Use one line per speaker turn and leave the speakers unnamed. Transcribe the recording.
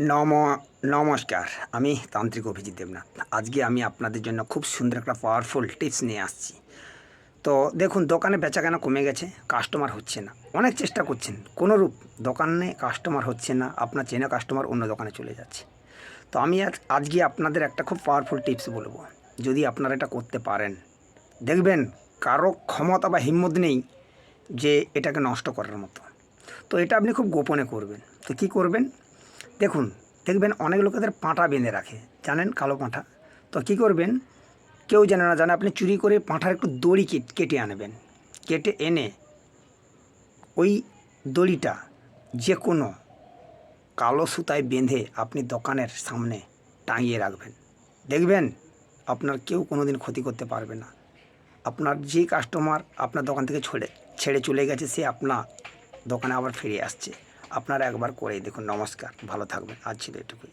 নম, নমস্কার। আমি তান্ত্রিক অভিজিৎ দেবনাথ। আজকে আমি আপনাদের জন্য খুব সুন্দর একটা পাওয়ারফুল টিপস নিয়ে আসছি। তো দেখুন, দোকানে বেচাকেনা কমে গেছে কাস্টমার হচ্ছে না। অনেক চেষ্টা করছেন। কোনো রূপ, দোকানে কাস্টমার হচ্ছে না, আপনার চেনা কাস্টমার অন্য দোকানে চলে যাচ্ছে। তো আমি আজ, আজকে আপনাদের একটা খুব পাওয়ারফুল টিপস বলব। যদি আপনারা এটা করতে পারেন। দেখবেন, কারও ক্ষমতা বা হিম্মত নেই যে এটাকে নষ্ট করার মতো। তো এটা আপনি খুব গোপনে করবেন। তো কি করবেন? দেখুন, দেখবেন অনেক লোকেদের পাঁটা বেঁধে রাখে। জানেন কালো পাঁঠা? তো কি করবেন? কেউ জানে না, জানে আপনি চুরি করে পাঁঠার একটু দড়ি কেট- আনবেন। কেটে এনে ওই দড়িটা যে কোনো কালো সুতায় বেঁধে আপনি দোকানের সামনে টাঙিয়ে রাখবেন। দেখবেন আপনার কেউ কোনো দিন ক্ষতি করতে পারবে না। আপনার যে কাস্টমার আপনার দোকান থেকে ছেড়ে ছেড়ে চলে গেছে, সে আপনার দোকানে আবার ফিরে আসছে। আপনারা একবার করেই দেখুন। নমস্কার ভালো থাকবেন। আজ ছিল এটুকুই।